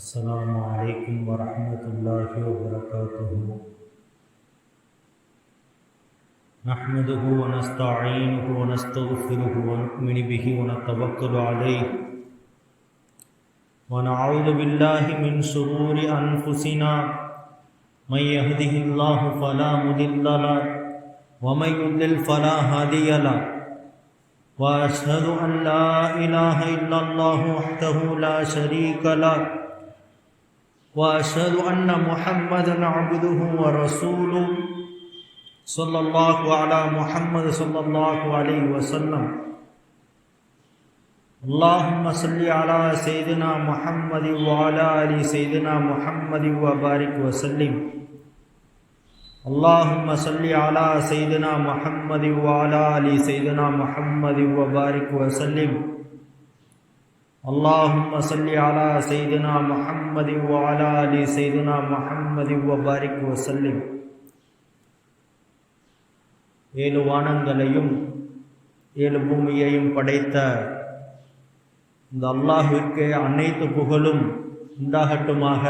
السلام عليكم ورحمة الله وبركاته. نحمده ونستعينه ونستغفره ونؤمن به ونتوكل عليه. ونعوذ بالله من شرور أنفسنا. من يهده الله فلا مضل له ومن يضلل فلا هادي له. وأشهد أن لا إله إلا الله وحده لا شريك له. وأشهد أن محمدا عبده ورسوله صلى الله على محمد صلى الله عليه وسلم. اللهم صل على سيدنا محمد وعلى آل سيدنا محمد وبارك وسلم. اللهم صل على سيدنا محمد وعلى آل سيدنا محمد وبارك وسلم. اللهم صل على سيدنا محمد وعلى ال سيدنا محمد وبارك وسلم ஏழு வானங்களையும் ஏழு பூமியையும் படைத்த இந்த அல்லாஹ்விற்கு அனைத்து புகழும் உண்டாகட்டுமாக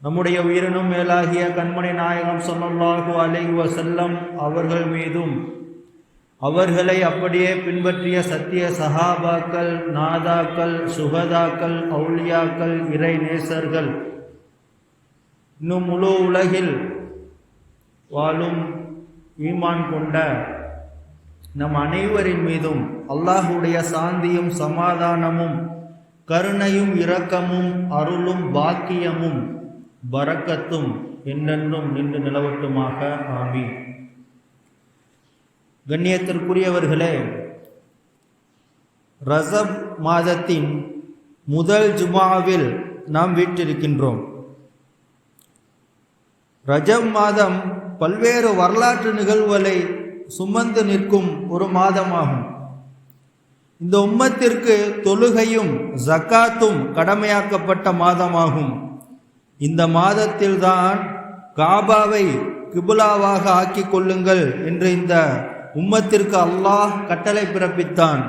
நம்முடைய உயிரினும் மேலாகிய கண்மணி நாயகம் சொல்லல்லாஹு அலைஹி வஸல்லம் அவர்கள் மீதும் அவர்களை அப்படியே பின்பற்றிய சத்திய சஹாபாக்கள் நாதாக்கள் சுகதாக்கள் அவுளியாக்கள் இறை நேசர்கள். இன்னும் முழு உலகில் வாழும் ஈமான் கொண்ட நம் அனைவரின் மீதும் அல்லாஹுடைய சாந்தியும் சமாதானமும் கருணையும் இரக்கமும் அருளும் பாக்கியமும் பறக்கத்தும் என்னென்றும் நின்று நிலவட்டுமாக. ஆமீன். கண்ணியத்திற்குரியவர்களே ரசப் மாதத்தின் முதல் ஜுமாவில் நாம் வீட்டிருக்கின்றோம் ரஜப் மாதம் பல்வேறு வரலாற்று நிகழ்வுகளை சுமந்து நிற்கும் ஒரு மாதமாகும். இந்த உம்மத்திற்கு தொழுகையும் ஜக்காத்தும் கடமையாக்கப்பட்ட மாதமாகும். இந்த மாதத்தில்தான் காபாவை கிபுலாவாக ஆக்கி கொள்ளுங்கள் என்று இந்த உம்மத்திற்கு அல்லாஹ் கட்டளை பிறப்பித்தான்.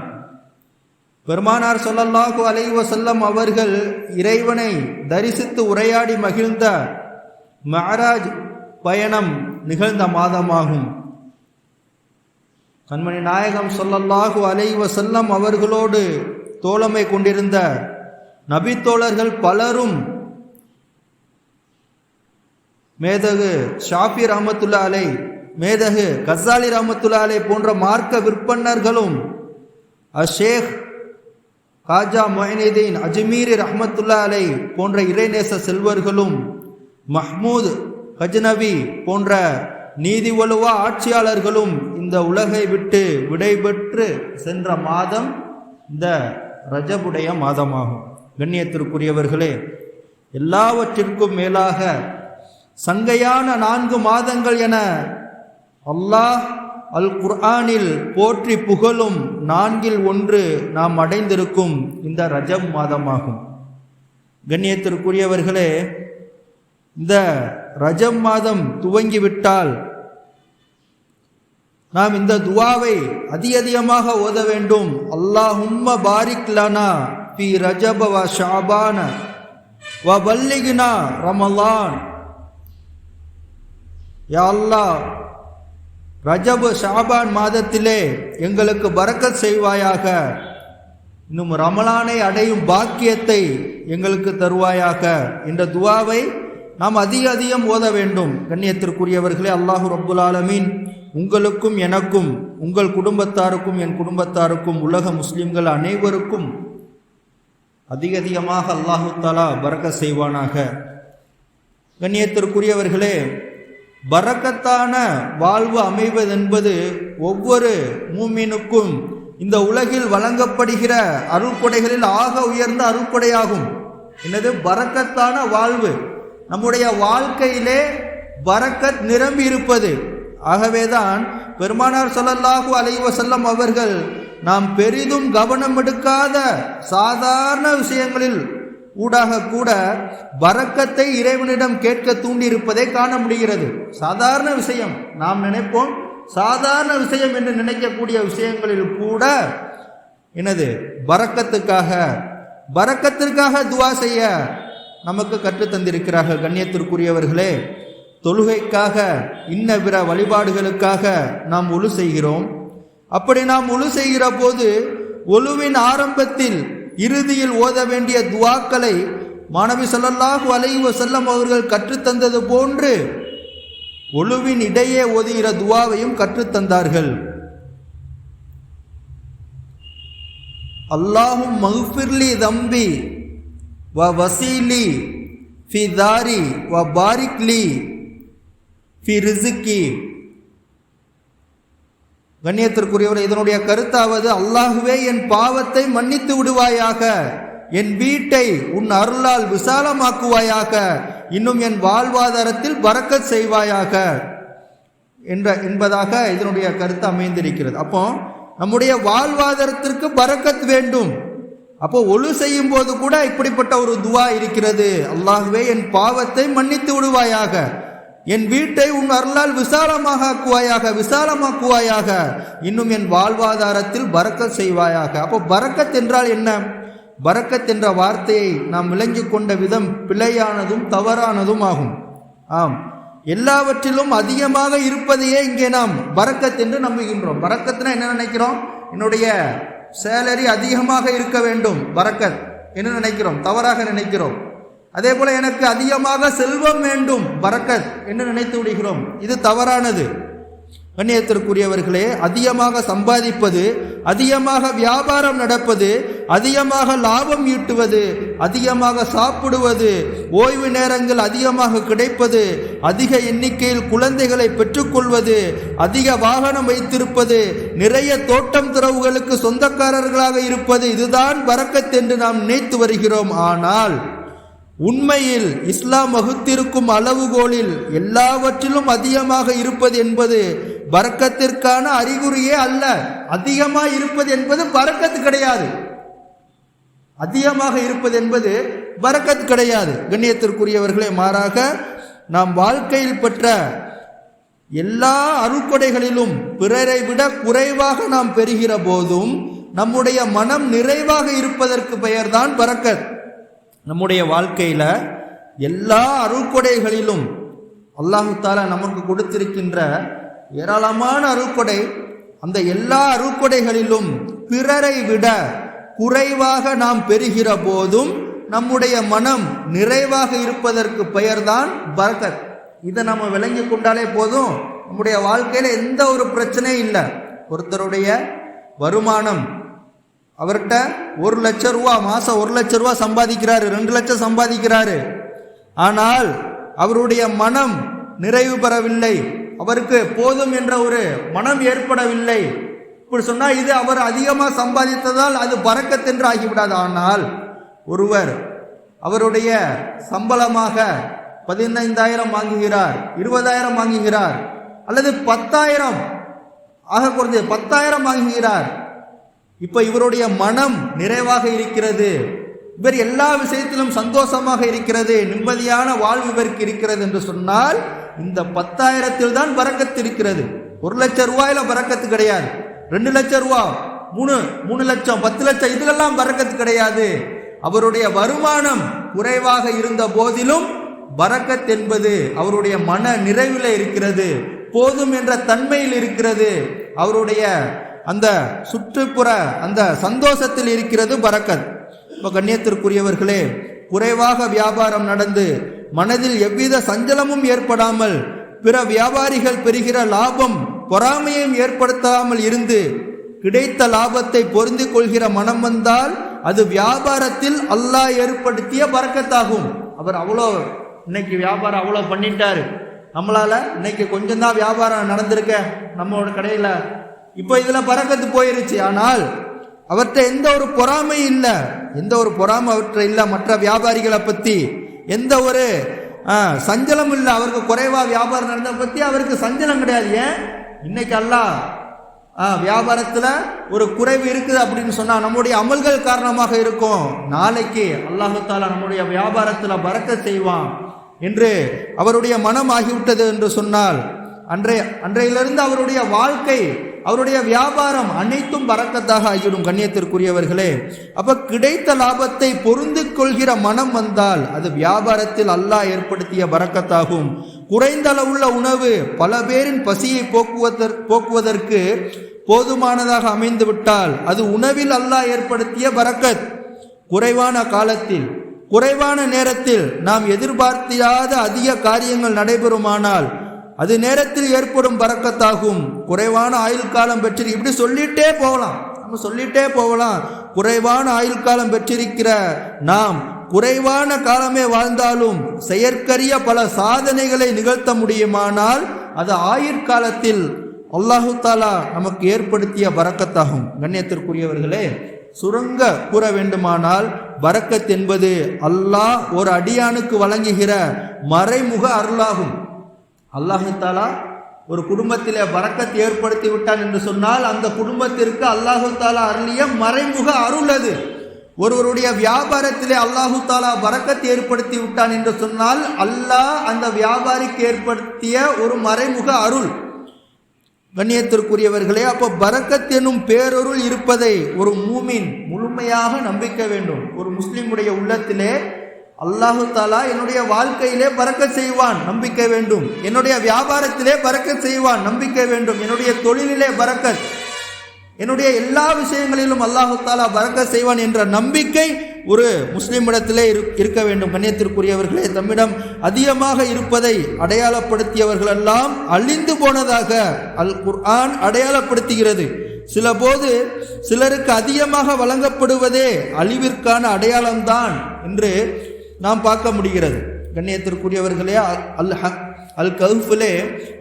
பெருமானார் சொல்லல்லாஹு அலைவ செல்லம் அவர்கள் இறைவனை தரிசித்து உரையாடி மகிழ்ந்த மஹராஜ் பயணம் நிகழ்ந்த மாதமாகும். கண்மணி நாயகம் சொல்லல்லாஹு அலைவ செல்லம் அவர்களோடு தோழமை கொண்டிருந்த நபித்தோழர்கள் பலரும் மேதகு ஷாஃபி ரஹமத்துல்லா அலை மேதகு கசாலி ரஹமத்துல்லா அலை போன்ற மார்க்க விற்பன்னர்களும் அஷேக் காஜா மொஹினுதீன் அஜ்மீரி ரஹமத்துல்லா அலை போன்ற இறைநேச செல்வர்களும் மஹ்மூத் ஹஜ்னவி போன்ற நீதி வலுவா ஆட்சியாளர்களும் இந்த உலகை விட்டு விடைபெற்று சென்ற மாதம் இந்த ரஜபுடைய மாதமாகும். கண்ணியத்திற்குரியவர்களே எல்லாவற்றிற்கும் மேலாக சங்கையான நான்கு மாதங்கள் என அல்லாஹ் அல் குர்ஆனில் போற்றி புகழும் நான்கில் ஒன்று நாம் அடைந்திருக்கும் இந்த ரஜம் மாதமாகும். கண்ணியத்திற்குரியவர்களே இந்த ரஜம் மாதம் துவங்கிவிட்டால் நாம் இந்த துவாவை அதிகதிகமாக ஓத வேண்டும். அல்லாஹும்ம பாரிக் லனா பி ரஜப வ ஷாபான வ பல்லிகினா ரமலான். யா அல்லாஹ் ரஜபு ஷாபான் மாதத்திலே எங்களுக்கு பறக்கச் செய்வாயாக. இன்னும் ரமலானை அடையும் பாக்கியத்தை எங்களுக்கு தருவாயாக. என்ற துவாவை நாம் அதிக அதிகம் ஓத வேண்டும். கண்ணியத்திற்குரியவர்களே அல்லாஹு ரப்புல் ஆலமீன் உங்களுக்கும் எனக்கும் உங்கள் குடும்பத்தாருக்கும் என் குடும்பத்தாருக்கும் உலக முஸ்லிம்கள் அனைவருக்கும் அதிக அதிகமாக அல்லாஹு தாலா பறக்க செய்வானாக. கண்ணியத்திற்குரியவர்களே பறக்கத்தான வாழ்வு அமைவதென்பது ஒவ்வொரு மூமினுக்கும் இந்த உலகில் வழங்கப்படுகிற அருள்கொடைகளில் ஆக உயர்ந்த அருள்கொடையாகும். என்னது? பறக்கத்தான வாழ்வு. நம்முடைய வாழ்க்கையிலே பரக்கத் நிரம்பி இருப்பது. ஆகவேதான் பெருமானார் சொல்லல்லாஹு அலைஹி வஸல்லம் அவர்கள் நாம் பெரிதும் கவனம் எடுக்காத சாதாரண விஷயங்களில் ஊடாக கூட வரக்கத்தை இறைவனிடம் கேட்க தூண்டியிருப்பதை காண முடிகிறது. சாதாரண விஷயம். நாம் நினைப்போம் சாதாரண விஷயம் என்று நினைக்கக்கூடிய விஷயங்களில் கூட என்னது? வரக்கத்துக்காக வரக்கத்திற்காக துவா செய்ய நமக்கு கற்றுத்தந்திருக்கிறார்கள் கண்ணியத்திற்குரியவர்களே. தொழுகைக்காக இன்ன பிற வழிபாடுகளுக்காக நாம் ஒழு செய்கிறோம். அப்படி நாம் ஒழு செய்கிற போது ஒழுவின் ஆரம்பத்தில் இறுதியில் ஓத வேண்டிய துவாக்களை மாணவி ஸல்லல்லாஹு அலைவ செல்லம் அவர்கள் கற்றுத்தந்தது போன்று ஒழுவின் இடையே ஓதுகிற துவாவையும் கற்றுத்தந்தார்கள். அல்லாஹும் மஹ்ஃபிர்லி தம்பி வ வசீலி ஃபி தாரி வ பாரிக்லி ஃபி ரிசுக்கி கண்ணியத்திற்குரியவர் இதனுடைய கருத்தாவது அல்லாஹுவே என் பாவத்தை மன்னித்து விடுவாயாக. என் வீட்டை உன் அருளால் விசாலமாக்குவாயாக. இன்னும் என் வாழ்வாதாரத்தில் பறக்கச் செய்வாயாக. என்ற என்பதாக இதனுடைய கருத்து அமைந்திருக்கிறது. அப்போ நம்முடைய வாழ்வாதாரத்திற்கு பறக்கத் வேண்டும். அப்போ ஒழு செய்யும் போது கூட இப்படிப்பட்ட ஒரு துவா இருக்கிறது. அல்லாஹுவே என் பாவத்தை மன்னித்து விடுவாயாக. என் வீட்டை உன் அருளால் விசாலமாக ஆக்குவாயாக விசாலமாக்குவாயாக. இன்னும் என் வாழ்வாதாரத்தில் பறக்கத் செய்வாயாக. அப்போ பறக்கத் என்றால் என்ன? பறக்கத் என்ற வார்த்தையை நாம் விளங்கி கொண்ட விதம் பிழையானதும் தவறானதும் ஆகும். ஆம். எல்லாவற்றிலும் அதிகமாக இருப்பதையே இங்கே நாம் பறக்கத் என்று நம்புகின்றோம். பறக்கத்னா என்ன நினைக்கிறோம்? என்னுடைய சேலரி அதிகமாக இருக்க வேண்டும். பறக்கத். என்று நினைக்கிறோம்? தவறாக நினைக்கிறோம். அதே போல எனக்கு அதிகமாக செல்வம் வேண்டும். பறக்கத் என்று நினைத்து விடுகிறோம். இது தவறானது. கண்ணியத்திற்குரியவர்களே அதிகமாக சம்பாதிப்பது அதிகமாக வியாபாரம் நடப்பது அதிகமாக லாபம் ஈட்டுவது அதிகமாக சாப்பிடுவது ஓய்வு நேரங்கள் அதிகமாக கிடைப்பது அதிக எண்ணிக்கையில் குழந்தைகளை பெற்றுக்கொள்வது அதிக வாகனம் வைத்திருப்பது நிறைய தோட்டம் துறவுகளுக்கு சொந்தக்காரர்களாக இருப்பது இதுதான் வரக்கத் என்று நாம் நினைத்து வருகிறோம். ஆனால் உண்மையில் இஸ்லாம் வகுத்திருக்கும் அளவுகோலில் எல்லாவற்றிலும் அதிகமாக இருப்பது என்பது பறக்கத்திற்கான அறிகுறியே அல்ல. அதிகமாக இருப்பது என்பது வரக்கத்து கிடையாது. அதிகமாக இருப்பது என்பது வரக்கத்து கிடையாது. கண்ணியத்திற்குரியவர்களே மாறாக நாம் வாழ்க்கையில் பெற்ற எல்லா அருட்கொடைகளிலும் பிறரை விட குறைவாக நாம் பெறுகிற போதும் நம்முடைய மனம் நிறைவாக இருப்பதற்கு பெயர்தான் பறக்கத். நம்முடைய வாழ்க்கையில் எல்லா அருள்கொடைகளிலும் அல்லாஹு தாலா நமக்கு கொடுத்திருக்கின்ற ஏராளமான அருள்கொடை அந்த எல்லா அருள்கொடைகளிலும் பிறரை விட குறைவாக நாம் பெறுகிற போதும் நம்முடைய மனம் நிறைவாக இருப்பதற்கு பெயர்தான் பரக்கத் இதை நம்ம விளங்கி கொண்டாலே போதும். நம்முடைய வாழ்க்கையில் எந்த ஒரு பிரச்சனையும் இல்லை. ஒருத்தருடைய வருமானம் அவர்கிட்ட ஒரு லட்சம் ரூபா மாதம் ஒரு லட்சம் ரூபா சம்பாதிக்கிறாரு ரெண்டு லட்சம் சம்பாதிக்கிறாரு. ஆனால் அவருடைய மனம் நிறைவு பெறவில்லை. அவருக்கு போதும் என்ற ஒரு மனம் ஏற்படவில்லை. இப்படி சொன்னால் இது அவர் அதிகமாக சம்பாதித்ததால் அது பறக்கத்தென்று ஆகிவிடாது ஆனால் ஒருவர் அவருடைய சம்பளமாக பதினைந்தாயிரம் வாங்குகிறார் இருபதாயிரம் வாங்குகிறார் அல்லது பத்தாயிரம் ஆக குறைஞ்சது பத்தாயிரம் வாங்குகிறார் இப்போ இவருடைய மனம் நிறைவாக இருக்கிறது. இவர் எல்லா விஷயத்திலும் சந்தோஷமாக இருக்கிறது நிம்மதியான வாழ்வு இவருக்கு இருக்கிறது என்று சொன்னால் இந்த பத்தாயிரத்தில் தான் வரக்கத்து இருக்கிறது. ஒரு லட்சம் ரூபாயில வரக்கத்து கிடையாது. ரெண்டு லட்சம் ரூபா மூணு மூணு லட்சம் பத்து லட்சம் இதுலெல்லாம் வரக்கத்து கிடையாது. அவருடைய வருமானம் குறைவாக இருந்த போதிலும் வரக்கத் என்பது அவருடைய மன நிறைவில் இருக்கிறது. போதும் என்ற தன்மையில் இருக்கிறது. அவருடைய அந்த சுற்றுப்புற அந்த சந்தோஷத்தில் இருக்கிறது பறக்கத் இப்போ கண்ணியத்திற்குரியவர்களே குறைவாக வியாபாரம் நடந்து மனதில் எவ்வித சஞ்சலமும் ஏற்படாமல் பிற வியாபாரிகள் பெறுகிற லாபம் பொறாமையும் ஏற்படுத்தாமல் இருந்து கிடைத்த லாபத்தை பொருந்து கொள்கிற மனம் வந்தால் அது வியாபாரத்தில் அல்லாஹ் ஏற்படுத்திய பறக்கத்தாகும். அவர் அவ்வளோ இன்னைக்கு வியாபாரம் அவ்வளோ பண்ணிட்டாரு. நம்மளால் இன்னைக்கு கொஞ்சம் தான் வியாபாரம் நடந்திருக்க. நம்மளோட கடையில் இப்போ இதில் பறக்கத்து போயிருச்சு. ஆனால் அவர்கிட்ட எந்த ஒரு பொறாமை இல்லை. எந்த ஒரு பொறாமை அவற்றை இல்லை. மற்ற வியாபாரிகளை பற்றி எந்த ஒரு சஞ்சலம் இல்லை. அவருக்கு குறைவா வியாபாரம் நடந்த பற்றி அவருக்கு சஞ்சலம் கிடையாது. ஏன்? இன்னைக்கு அல்லாஹ் ஆ, வியாபாரத்தில் ஒரு குறைவு இருக்குது அப்படின்னு சொன்னால் நம்முடைய அமல்கள் காரணமாக இருக்கும். நாளைக்கு அல்லாஹால நம்முடைய வியாபாரத்தில் பறக்க செய்வான் என்று அவருடைய மனம் ஆகிவிட்டது என்று சொன்னால் அன்றைய அன்றையிலிருந்து அவருடைய வாழ்க்கை அவருடைய வியாபாரம் அனைத்தும் பறக்கத்தாக ஆகிவிடும் கண்ணியத்திற்குரியவர்களே. அப்ப கிடைத்த லாபத்தை பொருந்து கொள்கிற மனம் வந்தால் அது வியாபாரத்தில் அல்லாஹ் ஏற்படுத்திய பறக்கத்தாகும் குறைந்த அளவுள்ள உணவு பல பேரின் பசியை போக்குவதற் போக்குவதற்கு போதுமானதாக அமைந்து விட்டால் அது உணவில் அல்லாஹ் ஏற்படுத்திய பறக்கத் குறைவான காலத்தில் குறைவான நேரத்தில் நாம் எதிர்பார்த்தியாத அதிக காரியங்கள் நடைபெறுமானால் அது நேரத்தில் ஏற்படும் பறக்கத்தாகும். குறைவான ஆயுள் காலம் பெற்று இப்படி சொல்லிட்டே போகலாம். நம்ம சொல்லிட்டே போகலாம். குறைவான ஆயுள் காலம் பெற்றிருக்கிற நாம் குறைவான காலமே வாழ்ந்தாலும் செயற்கரிய பல சாதனைகளை நிகழ்த்த முடியுமானால் அது ஆயுட்காலத்தில் அல்லாஹு தாலா நமக்கு ஏற்படுத்திய பறக்கத்தாகும். கண்ணியத்திற்குரியவர்களே சுருங்க கூற வேண்டுமானால் பரக்கத் என்பது அல்லாஹ் ஒரு அடியானுக்கு வழங்குகிற மறைமுக அருளாகும். அல்லாஹு தாலா ஒரு குடும்பத்திலே வரக்கத்தை ஏற்படுத்தி விட்டான் என்று சொன்னால் அந்த குடும்பத்திற்கு அல்லாஹு தாலா அருளிய மறைமுக அருள் அது. ஒருவருடைய வியாபாரத்திலே அல்லாஹு தாலா வரக்கத்தை ஏற்படுத்தி விட்டான் என்று சொன்னால் அல்லாஹ் அந்த வியாபாரிக்கு ஏற்படுத்திய ஒரு மறைமுக அருள். கண்ணியத்திற்குரியவர்களே அப்போ பரக்கத் எனும் பேரொருள் இருப்பதை ஒரு மூமின் முழுமையாக நம்பிக்க வேண்டும். ஒரு முஸ்லிமுடைய உள்ளத்திலே அல்லாஹு தாலா என்னுடைய வாழ்க்கையிலே பறக்க செய்வான் நம்பிக்கை வேண்டும். என்னுடைய வியாபாரத்திலே பறக்க செய்வான் நம்பிக்கை வேண்டும். என்னுடைய தொழிலிலே பறக்க என்னுடைய எல்லா விஷயங்களிலும் அல்லாஹு தாலா பறக்க செய்வான் என்ற நம்பிக்கை ஒரு முஸ்லிமிடத்திலே இருக்க வேண்டும். கண்ணியத்திற்குரியவர்களே தம்மிடம் அதிகமாக இருப்பதை அடையாளப்படுத்தியவர்கள் எல்லாம் அழிந்து போனதாக அல் குர்ஆன் அடையாளப்படுத்துகிறது. சில போது சிலருக்கு அதிகமாக வழங்கப்படுவதே அழிவிற்கான அடையாளம்தான் என்று நாம் பார்க்க முடிகிறது. கண்ணியத்திற்குரியவர்களே அல் அல் கவுஃபிலே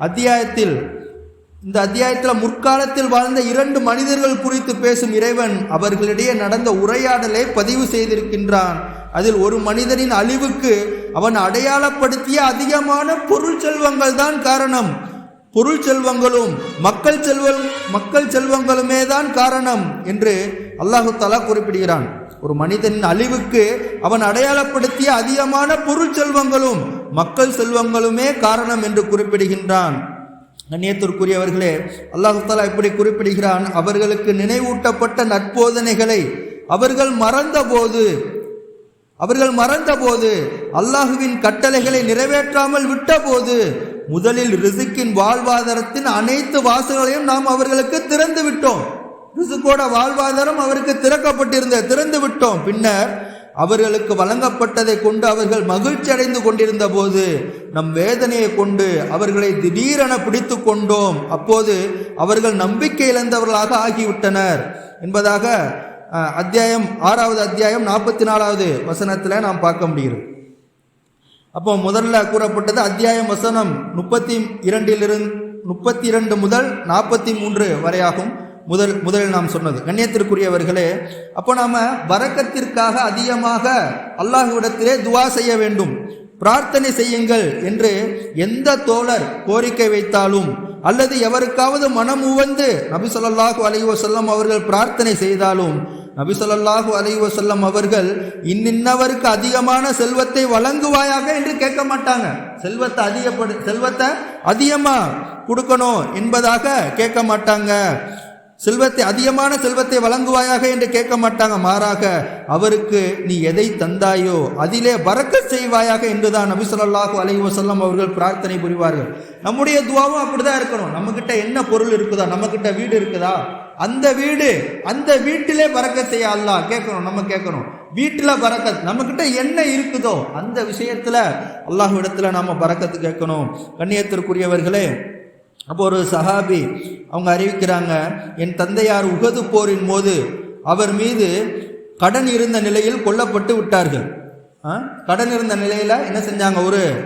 அத்தியாயத்தில் இந்த அத்தியாயத்தில் முற்காலத்தில் வாழ்ந்த இரண்டு மனிதர்கள் குறித்து பேசும் இறைவன் அவர்களிடையே நடந்த உரையாடலை பதிவு செய்திருக்கின்றான். அதில் ஒரு மனிதனின் அழிவுக்கு அவன் அடையாளப்படுத்திய அதிகமான பொருள் செல்வங்கள் தான் காரணம். பொருள் செல்வங்களும் மக்கள் செல்வ மக்கள் செல்வங்களுமே தான் காரணம் என்று அல்லாஹு தலா குறிப்பிடுகிறான். ஒரு மனிதனின் அழிவுக்கு அவன் அடையாளப்படுத்திய அதிகமான பொருள் செல்வங்களும் மக்கள் செல்வங்களுமே காரணம் என்று குறிப்பிடுகின்றான். கண்ணியத்திற்குரியவர்களே அல்லாஹு இப்படி குறிப்பிடுகிறான் அவர்களுக்கு நினைவூட்டப்பட்ட நட்போதனைகளை அவர்கள் மறந்தபோது அவர்கள் மறந்தபோது அல்லாஹுவின் கட்டளைகளை நிறைவேற்றாமல் விட்டபோது முதலில் ரிசுக்கின் வாழ்வாதாரத்தின் அனைத்து வாசல்களையும் நாம் அவர்களுக்கு திறந்து விட்டோம் ரிசுக்கோட வாழ்வாதாரம் அவருக்கு திறக்கப்பட்டிருந்த திறந்து விட்டோம். பின்னர் அவர்களுக்கு வழங்கப்பட்டதை கொண்டு அவர்கள் மகிழ்ச்சி அடைந்து கொண்டிருந்த போது நம் வேதனையை கொண்டு அவர்களை திடீரென பிடித்து கொண்டோம். அப்போது அவர்கள் நம்பிக்கை இழந்தவர்களாக ஆகிவிட்டனர். என்பதாக அத்தியாயம் ஆறாவது அத்தியாயம் நாற்பத்தி நாலாவது வசனத்தில் நாம் பார்க்க முடிகிறது. அப்போ முதல்ல கூறப்பட்டது அத்தியாயம் வசனம் முப்பத்தி இரண்டிலிருந்து முப்பத்தி இரண்டு முதல் நாற்பத்தி மூன்று வரையாகும். முதல் முதலில் நாம் சொன்னது. கண்ணியத்திற்குரியவர்களே அப்போ நாம் வரக்கத்திற்காக அதிகமாக அல்லாஹுவிடத்திலே துவா செய்ய வேண்டும். பிரார்த்தனை செய்யுங்கள் என்று எந்த தோழர் கோரிக்கை வைத்தாலும் அல்லது எவருக்காவது மனம் உவந்து நபி ஸல்லல்லாஹு அலைஹி அவர்கள் பிரார்த்தனை செய்தாலும் நபி ஸல்லல்லாஹு அலைஹி அவர்கள் இன்னின்னவருக்கு அதிகமான செல்வத்தை வழங்குவாயாக என்று கேட்க மாட்டாங்க. செல்வத்தை அதிகப்படு செல்வத்தை அதிகமாக கொடுக்கணும் என்பதாக கேட்க மாட்டாங்க. செல்வத்தை அதிகமான செல்வத்தை வழங்குவாயாக என்று கேட்க மாட்டாங்க. மாறாக அவருக்கு நீ எதை தந்தாயோ அதிலே வறக்க செய்வாயாக என்றுதான் நபி ஸல்லல்லாஹு வசல்லம் அவர்கள் பிரார்த்தனை புரிவார்கள். நம்முடைய துவாவும் அப்படிதான் இருக்கணும். நம்மக்கிட்ட என்ன பொருள் இருக்குதா? நம்மக்கிட்ட வீடு இருக்குதா? அந்த வீடு அந்த வீட்டிலே பறக்க செய்ய அல்லாஹ் கேட்கணும் நம்ம கேட்கணும். வீட்டில் பறக்கத் நம்மக்கிட்ட என்ன இருக்குதோ அந்த விஷயத்துல அல்லாஹ் இடத்துல நாம பறக்கத்து கேட்கணும். கண்ணியத்திற்குரியவர்களே அப்போ ஒரு சஹாபி அவங்க அறிவிக்கிறாங்க என் தந்தையார் உகது போரின் போது அவர் மீது கடன் இருந்த நிலையில் கொல்லப்பட்டு விட்டார்கள். கடன் இருந்த நிலையில் என்ன செஞ்சாங்க? ஒரு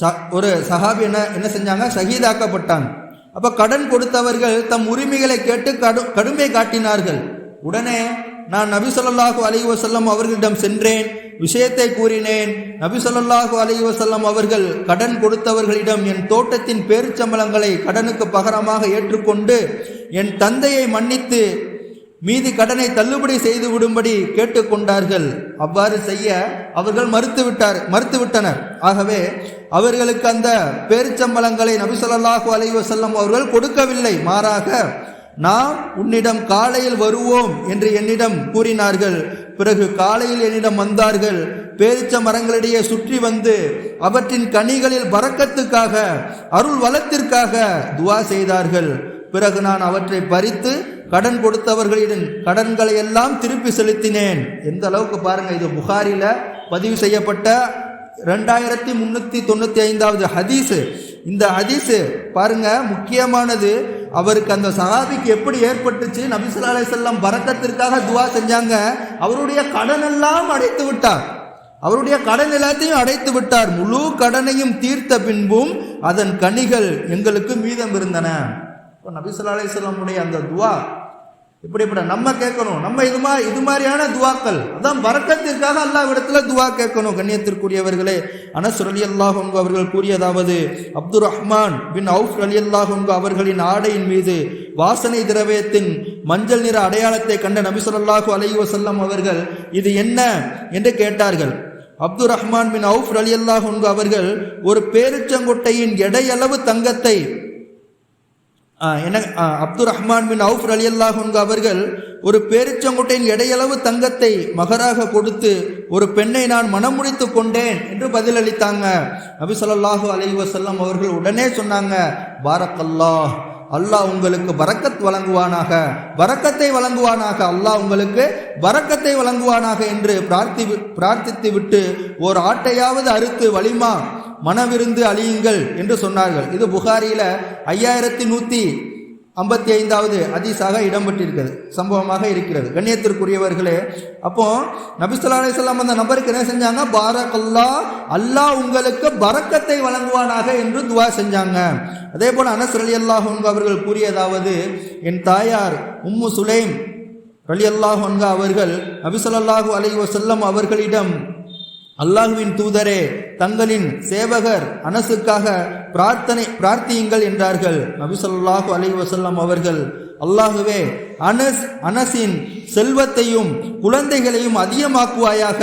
ச- ஒரு சஹாபி என்ன என்ன செஞ்சாங்க? ஷஹீதாக்கப்பட்டாங்க. அப்போ கடன் கொடுத்தவர்கள் தம் உரிமைகளை கேட்டு கடு கடுமை காட்டினார்கள். உடனே நான் நபி ஸல்லல்லாஹு அலைஹி அவர்களிடம் சென்றேன் விஷயத்தை கூறினேன். நபி ஸல்லல்லாஹு அலைஹி அவர்கள் கடன் கொடுத்தவர்களிடம் என் தோட்டத்தின் பேருச்சம்பளங்களை கடனுக்கு பகரமாக ஏற்றுக்கொண்டு என் தந்தையை மன்னித்து மீதி கடனை தள்ளுபடி செய்து விடும்படி கேட்டுக்கொண்டார்கள் அவ்வாறு செய்ய அவர்கள் மறுத்துவிட்டார் மறுத்துவிட்டனர் ஆகவே அவர்களுக்கு அந்த பேருச்சம்பளங்களை நபிசல்லாஹு ஸல்லல்லாஹு அலைஹி அவர்கள் கொடுக்கவில்லை. மாறாக நாம் உன்னிடம் காலையில் வருவோம் என்று என்னிடம் கூறினார்கள். பிறகு காலையில் என்னிடம் வந்தார்கள். பேரிச்ச மரங்களிடையே சுற்றி வந்து அவற்றின் கனிகளில் பறக்கத்துக்காக அருள் வளத்திற்காக துவா செய்தார்கள். பிறகு நான் அவற்றை பறித்து கடன் கொடுத்தவர்களிடம் கடன்களை எல்லாம் திருப்பி செலுத்தினேன். எந்த அளவுக்கு பாருங்க இது புகாரில பதிவு செய்யப்பட்ட ரெண்டாயிரத்தி முன்னூத்தி தொண்ணூத்தி ஐந்தாவது ஹதீஸ். இந்த ஹதீஸு பாருங்க முக்கியமானது அவருக்கு அந்த சஹாபிக்கு எப்படி ஏற்பட்டுச்சு? நபிசுல்லா அலைஹிஸ்ஸலாம் பறக்கத்திற்காக துவா செஞ்சாங்க. அவருடைய கடன் எல்லாம் அடைத்து விட்டார். அவருடைய கடன் எல்லாத்தையும் அடைத்து விட்டார். முழு கடனையும் தீர்த்த பின்பும் அதன் கனிகள் எங்களுக்கு மீதம் இருந்தன. இப்போ நபிசுல்லா அலைஹிஸ்ஸலாமுடைய அந்த துவா இப்படிப்பட்ட நம்ம கேட்கணும். நம்ம இது மாதிரி இது மாதிரியான துவாக்கள். அதான் வரக்கத்திற்காக அல்லா இடத்துல துவா கேட்கணும் கண்ணியத்திற்குரியவர்களே. அனஸ் அலி அல்லாஹ் அவர்கள் கூறியதாவது அப்துர் ரஹ்மான் பின் அவுஃப் அலி அல்லாஹ் அவர்களின் ஆடையின் மீது வாசனை திரவியத்தின் மஞ்சள் நிற அடையாளத்தை கண்ட நபிசுல்லாஹு ஸல்லல்லாஹு வசல்லம் அவர்கள் இது என்ன? என்று கேட்டார்கள். அப்துல் ரஹ்மான் பின் அவுஃப் அலி அல்லாஹ் அவர்கள் ஒரு பேரிச்சங்கொட்டையின் எடையளவு தங்கத்தை என்ன அப்துர் ரஹ்மான் பின் அவுஃப் அலி அல்லாஹ் அவர்கள் ஒரு பேரிச்சங்குட்டையின் எடையளவு தங்கத்தை மகராக கொடுத்து ஒரு பெண்ணை நான் மனமுடித்து கொண்டேன் என்று பதிலளித்தாங்க. நபி சொல்லாஹு அலி வசல்லம் அவர்கள் உடனே சொன்னாங்க பாரக்கல்லாஹ் அல்லாஹ் உங்களுக்கு பரக்கத் வழங்குவானாக. பரக்கத்தை வழங்குவானாக அல்லாஹ் உங்களுக்கு பரக்கத்தை வழங்குவானாக என்று பிரார்த்தி பிரார்த்தித்து விட்டு ஒரு ஆட்டையாவது அறுத்து வலிமா மனவிருந்து அழியுங்கள் என்று சொன்னார்கள். இது புகாரியில் ஐயாயிரத்தி நூற்றி ஐம்பத்தி ஐந்தாவது அதிசாக இடம்பெற்றிருக்கிறது. சம்பவமாக இருக்கிறது. கண்ணியத்திற்குரியவர்களே அப்போ நபிசுல்லா அலிசல்லாம் அந்த நபருக்கு என்ன செஞ்சாங்க? பாரக்கல்லா அல்லாஹ் உங்களுக்கு பறக்கத்தை வழங்குவானாக என்று துவா செஞ்சாங்க. அதே போல் அனஸ் அலி அல்லாஹ் அவர்கள் கூறியதாவது என் தாயார் உம்மு சுலைம் அலி அல்லாஹ் அவர்கள் நபிசல்லாஹு அலி வசல்லம் அவர்களிடம் அல்லாஹுவின் தூதரே தங்களின் சேவகர் அனசுக்காக பிரார்த்தனை பிரார்த்தியுங்கள் என்றார்கள். நபிசல்லாஹு அலி அலைஹி அவர்கள் அல்லாஹுவே அனஸ் அனசின் செல்வத்தையும் குழந்தைகளையும் அதிகமாக்குவாயாக.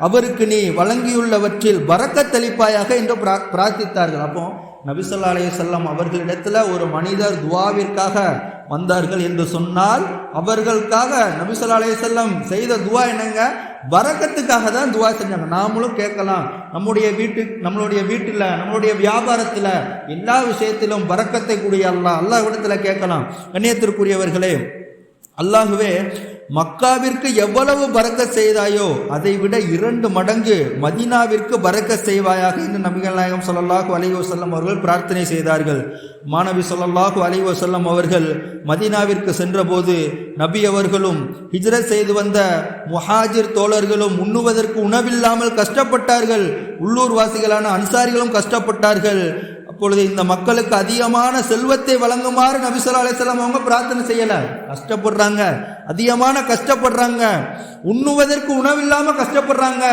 அவருக்கு நீ வழங்கியுள்ளவற்றில் பறக்கத்தளிப்பாயாக என்று பிரா- பிரார்த்தித்தார்கள். அப்போ நபிசல்லா அலையம் அவர்களிடத்துல ஒரு மனிதர் துவாவிற்காக வந்தார்கள் என்று சொன்னால் அவர்களுக்காக நபிசல்லா செல்லம் செய்த துவா என்னங்க? வரக்கத்துக்காக தான் துவா செஞ்சாங்க. நாமளும் கேட்கலாம். நம்முடைய வீட்டு நம்மளுடைய வீட்டில் நம்மளுடைய வியாபாரத்தில் எல்லா விஷயத்திலும் வரக்கத்தை கூடிய அல்லா எல்லா இடத்துல கேட்கலாம். கண்ணியத்திற்குரியவர்களே அல்லாகவே மக்காவிற்கு எவ்வளவு பறக்க செய்தாயோ அதை விட இரண்டு மடங்கு மதீனாவிற்கு பறக்க செய்வாயாக என்று நபிகள் நாயகம் சொல்லல்லாஹு அலைவசல்லம் அவர்கள் பிரார்த்தனை செய்தார்கள். மாணவி சொல்லல்லாஹு அலைவசல்லம் அவர்கள் மதீனாவிற்கு சென்றபோது நபி அவர்களும் ஹிஜ்ரத் செய்து வந்த முஹாஜிர் தோழர்களும் உண்ணுவதற்கு உணவில்லாமல் கஷ்டப்பட்டார்கள். உள்ளூர் வாசிகளான அன்சாரிகளும் கஷ்டப்பட்டார்கள். அப்பொழுது இந்த மக்களுக்கு அதிகமான செல்வத்தை வழங்குமாறு நபிசல்லா அலிஸ்லாம் அவங்க பிரார்த்தனை செய்யல. கஷ்டப்படுறாங்க. அதிகமான கஷ்டப்படுறாங்க. உண்ணுவதற்கு உணவில்லாமல் கஷ்டப்படுறாங்க.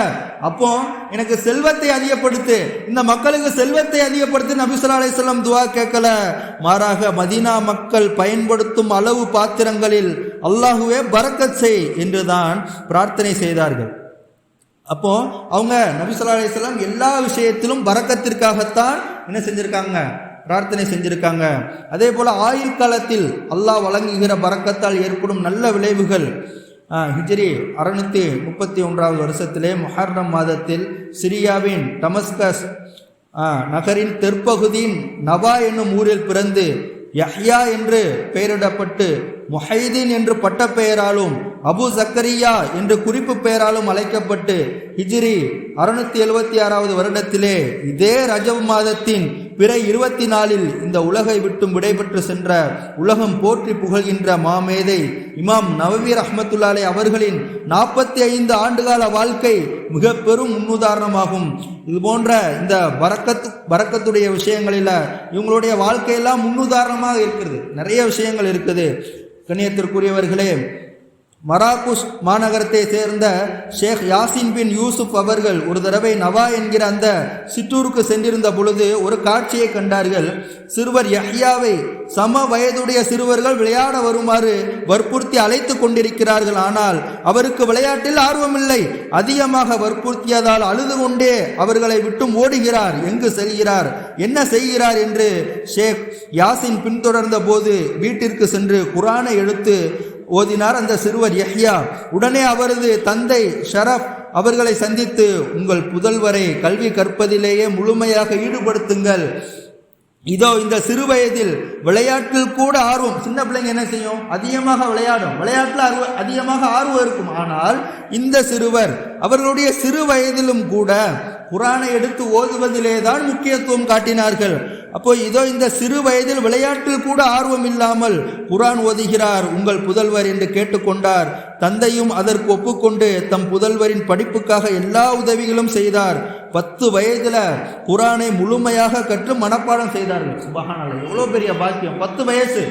அப்போ எனக்கு செல்வத்தை அதிகப்படுத்து. இந்த மக்களுக்கு செல்வத்தை அதிகப்படுத்தி நபிசல்லா அலிஸ்லாம் துவா கேட்கல. மாறாக மதீனா மக்கள் பயன்படுத்தும் அளவு பாத்திரங்களில் அல்லாஹுவே பறக்கச் செய் என்றுதான் பிரார்த்தனை செய்தார்கள். அப்போ அவங்க நபிசல்லா அலிஸ்லாம் எல்லா விஷயத்திலும் வரக்கத்திற்காகத்தான் என்ன செஞ்சிருக்காங்க? பிரார்த்தனை செஞ்சிருக்காங்க. அதே போல ஆயுள் காலத்தில் அல்லாஹ் வழங்குகிற பறக்கத்தால் ஏற்படும் நல்ல விளைவுகள் ஹிஜ்ரி அறுநூத்தி முப்பத்தி ஒன்றாவது வருஷத்திலே மொஹர்ரம் மாதத்தில் சிரியாவின் டமஸ்கஸ் நகரின் தெற்பகுதியின் நவா என்னும் ஊரில் பிறந்து யஹ்யா என்று பெயரிடப்பட்டு முஹைதீன் என்று பட்டப்பெயராலும் அபு ஜக்கரியா என்று குறிப்பு பெயராலும் அழைக்கப்பட்டு ஹிஜ்ரி அறுநூத்தி எழுபத்தி ஆறாவது வருடத்திலே இதே ரஜவ் மாதத்தின் பிற இருபத்தி நாலில் இந்த உலகை விட்டும் விடைபெற்று சென்ற உலகம் போற்றி புகழ்கின்ற மாமேதை இமாம் நவவீர் அஹமத்துல்லாலே அவர்களின் நாற்பத்தி ஐந்து ஆண்டுகால வாழ்க்கை மிக பெரும் முன்னுதாரணமாகும். இது போன்ற இந்த பறக்கத்து பறக்கத்துடைய விஷயங்களில் இவங்களுடைய வாழ்க்கையெல்லாம் முன்னுதாரணமாக இருக்கிறது. நிறைய விஷயங்கள் இருக்குது. கண்ணியத்திற்குரியவர்களே மராகுஷ் மாநகரத்தை சேர்ந்த ஷேக் யாசின் பின் யூசுப் அவர்கள் ஒரு தடவை நவா என்கிற அந்த சிற்றூருக்கு சென்றிருந்த பொழுது ஒரு காட்சியை கண்டார்கள். சிறுவர் யஹ்யாவை சம வயதுடைய சிறுவர்கள் விளையாட வருமாறு வற்புறுத்தி அழைத்து கொண்டிருக்கிறார்கள். ஆனால் அவருக்கு விளையாட்டில் ஆர்வமில்லை. அதிகமாக வற்புறுத்தியதால் அழுது கொண்டே அவர்களை விட்டு ஓடுகிறார் எங்கு செல்கிறார்? என்ன செய்கிறார்? என்று ஷேக் யாசின் பின்தொடர்ந்த போது வீட்டிற்கு சென்று குரானை எடுத்து ஓதினார் அந்த சிறுவர் யஹ்யா. உடனே அவரது தந்தை ஷரப் அவர்களை சந்தித்து உங்கள் புதல்வரை கல்வி கற்பதிலேயே முழுமையாக ஈடுபடுத்துங்கள். இதோ இந்த சிறு வயதில் விளையாட்டில் கூட ஆர்வம். சின்ன பிள்ளைங்க என்ன செய்யும்? அதிகமாக விளையாடும். விளையாட்டில் ஆர்வ அதிகமாக ஆர்வம் இருக்கும். ஆனால் இந்த சிறுவர் அவர்களுடைய சிறு வயதிலும் கூட குரானை எடுத்து ஓதுவதிலே தான் முக்கியத்துவம் காட்டினார்கள். அப்போ இதோ இந்த சிறு வயதில் விளையாட்டில் கூட ஆர்வம் இல்லாமல் குரான் ஓதுகிறார் உங்கள் புதல்வர் என்று கேட்டுக்கொண்டார் தந்தையும் அதற்கு ஒப்புக்கொண்டு தம் புதல்வரின் படிப்புக்காக எல்லா உதவிகளும் செய்தார். பத்து வயதுல குரானை முழுமையாக கற்று மனப்பாடம் செய்தார்கள். சுபஹானல்லாஹ் எவ்வளோ பெரிய பாக்கியம். பத்து வயசு.